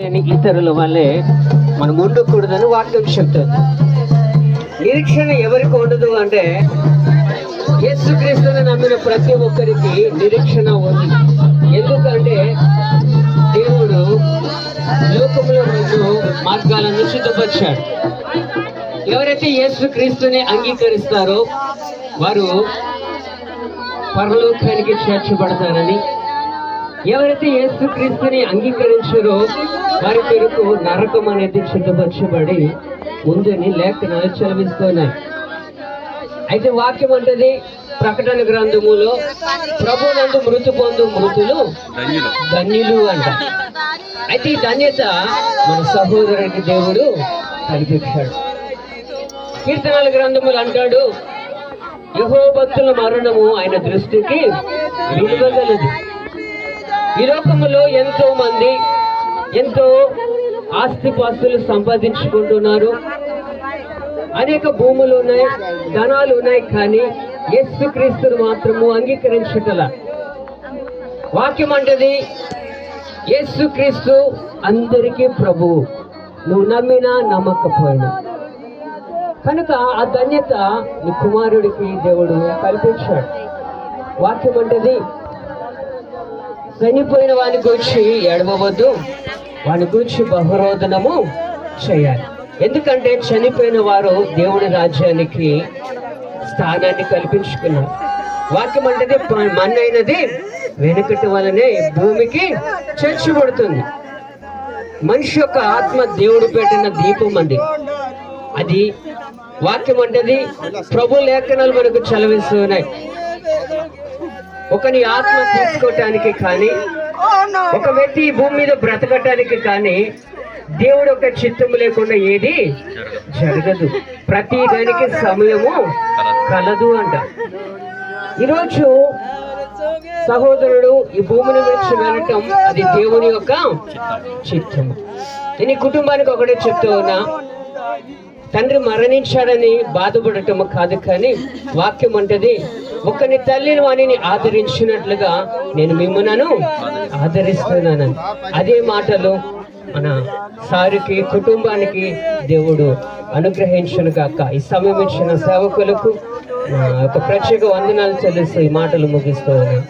లేని ఇతరుల వల్లే మనం ఉండకూడదని వాక్యం చెప్తుంది. నిరీక్షణ ఎవరికి ఉండదు అంటే యేసుక్రీస్తుని నమ్మిన ప్రతి ఒక్కరికి నిరీక్షణ ఉంది. ఎందుకంటే దేవుడు లోకంలో ముందు మార్గాలను సిద్ధపరిచాడు. ఎవరైతే యేసుక్రీస్తుని అంగీకరిస్తారో వారు పరలోకానికి చేర్చబడతారని ఎవరైతే యేసుక్రీస్తుని అంగీకరించారో వారి కొరకు నరకం అనేది సిద్ధపరచబడి ఉందని లేఖనాలు చలవిస్తున్నాయి అయితే వాక్యం అంటది ప్రకటన గ్రంథములో ప్రభు నందు మృతి పొందు మృతులు ధన్యులు. అంట. అయితే ఈ ధన్యత మన సహోదరునికి దేవుడు కల్పించాడు కీర్తనాల గ్రంథములు అంటాడు యహోభక్తుల మరణము ఆయన దృష్టికి విలువగలదు ఈ లోకములో ఎంతో మంది ఎంతో ఆస్తిపాస్తులు సంపాదించుకుంటున్నారు. అనేక భూములు ఉన్నాయి ధనాలు ఉన్నాయి కానీ యేసుక్రీస్తును మాత్రము అంగీకరించగల వాక్యం అంటది యేసుక్రీస్తు అందరికీ ప్రభువు నువ్వు నమ్మినా నమ్మకపోయినా. కనుక ఆ ధన్యత నీ కుమారుడికి దేవుడు కల్పించాడు. వాక్యం అంటది చనిపోయిన వాని గురించి ఎడవద్దు వాని గురించి బహురోధనము చేయాలి. ఎందుకంటే చనిపోయిన వారు దేవుడి రాజ్యానికి స్థానాన్ని కల్పించుకున్నారు. వాక్యం అంటే మన్నైనది వెనుకటి వలనే భూమికి చర్చబడుతుంది మనిషి యొక్క ఆత్మ దేవుడు పెట్టిన దీపం అండి. అది వాక్యం అంటది ప్రభు లేఖనాలు మనకు చలవిస్తున్నాయి ఒకని ఆత్మ తీసుకోవటానికి కానీ ఒక వ్యక్తి ఈ భూమి మీద బ్రతకటానికి కానీ దేవుడు ఒక చిత్తము లేకుండా ఏది జరగదు. ప్రతి దానికి సమయము కలదు అంట. ఈరోజు సహోదరుడు ఈ భూమిని విడిచి వెళ్ళటం అది దేవుని యొక్క చిత్తము. నేను ఈ కుటుంబానికి ఒకటే చెప్తూ ఉన్నా. తండ్రి మరణించాడని బాధపడటం కాదు కానీ వాక్యం అంటది ఒకని తల్లిని వాణిని ఆదరించినట్లుగా నేను మిమ్మల్ని ఆదరిస్తున్నాను. అదే మాటలు మన సారికి కుటుంబానికి దేవుడు అనుగ్రహించను కాక ఈ సమయం ఇచ్చిన సేవకులకు ఒక ప్రత్యేక వందనాలు చెల్లిస్తూ ఈ మాటలు ముగిస్తూ ఉన్నాను.